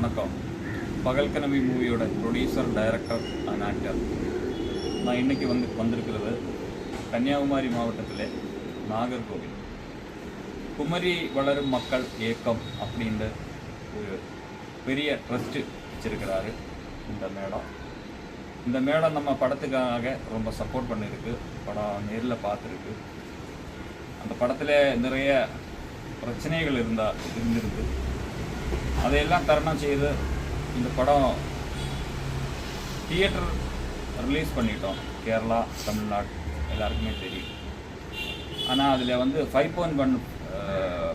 வணக்கம். பகல் கனவி மூவியோட ப்ரொடியூசர் டைரக்டர் அண்ட் ஆக்டர் நான் இன்னைக்கு வந்து வந்திருக்கிறது கன்னியாகுமரி மாவட்டத்தில் நாகர்கோவில். குமரி வளரும் மக்கள் இயக்கம் அப்படின்ற ஒரு பெரிய ட்ரஸ்ட்டு வச்சிருக்கிறாரு இந்த மேடம். இந்த மேடம் நம்ம படத்துக்காக ரொம்ப சப்போர்ட் பண்ணியிருக்கு படம் நேரில் பார்த்துருக்கு. அந்த படத்தில் நிறைய பிரச்சனைகள் இருந்தால் இருந்திருக்கு. அதையெல்லாம் தருணம் செய்து இந்த படம் தியேட்டர் ரிலீஸ் பண்ணிட்டோம். கேரளா தமிழ்நாடு எல்லாருக்குமே தெரியும். ஆனால் அதில் வந்து five point one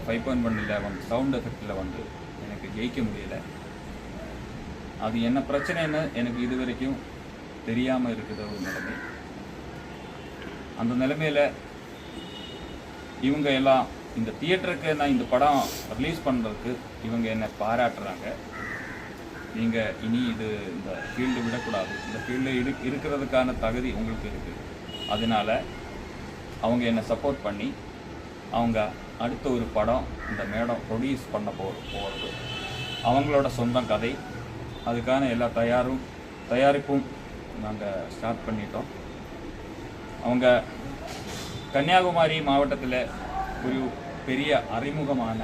five point ஒன்னில் வந்து சவுண்ட் எஃபெக்டில் வந்து எனக்கு ஜெயிக்க முடியல. அது என்ன பிரச்சனைன்னு எனக்கு இது வரைக்கும் தெரியாமல் இருக்குது ஒரு நிலைமை. அந்த நிலைமையில் இவங்க எல்லாம் இந்த தியேட்டருக்கு நான் இந்த படம் ரிலீஸ் பண்ணுறதுக்கு இவங்க என்னை பாராட்டுறாங்க. நீங்கள் இனி இது இந்த ஃபீல்டு விடக்கூடாது. இந்த ஃபீல்டில் இரு இருக்கிறதுக்கான தகுதி உங்களுக்கு இருக்குது அதனால அவங்க என்னை சப்போர்ட் பண்ணி அவங்க அடுத்த ஒரு படம் இந்த மேடம் ப்ரொடியூஸ் பண்ண போ போகிறது அவங்களோட சொந்த கதை. அதுக்கான எல்லா தயாரும் தயாரிப்பும் நாங்கள் ஸ்டார்ட் பண்ணிட்டோம். அவங்க கன்னியாகுமரி மாவட்டத்தில் ஒரு பெரிய அறிமுகமான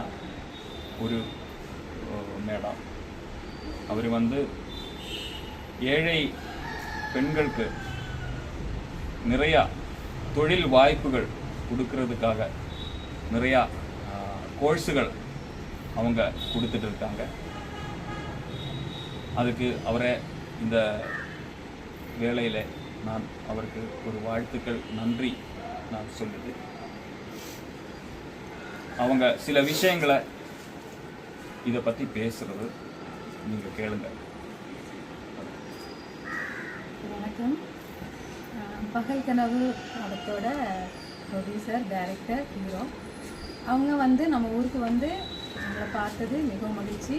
ஒரு மேடம் அவர் வந்து ஏழை பெண்களுக்கு நிறையா தொழில் வாய்ப்புகள் கொடுக்கறதுக்காக நிறையா கோர்ஸுகள் அவங்க கொடுத்துட்டு இருக்காங்க அதுக்கு அவரை இந்த வேலையில் நான் அவருக்கு ஒரு வாழ்த்துக்கள் நன்றி நான் சொல்லுது. அவங்க சில விஷயங்களை இதை பற்றி பேசுறது. நீங்கள் கேளுங்க. வணக்கம். பகல் கனவு படத்தோட ப்ரொடியூசர் டைரக்டர் ஹீரோ அவங்க வந்து நம்ம ஊருக்கு வந்து எங்களை பார்த்தது மிகவும் மகிழ்ச்சி.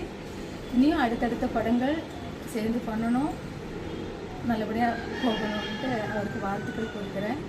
இனியும் அடுத்தடுத்த படங்கள் சேர்ந்து பண்ணணும். நல்லபடியாக போகணும்ட்டு அவருக்கு வாழ்த்துக்கள் கொடுக்குறேன்.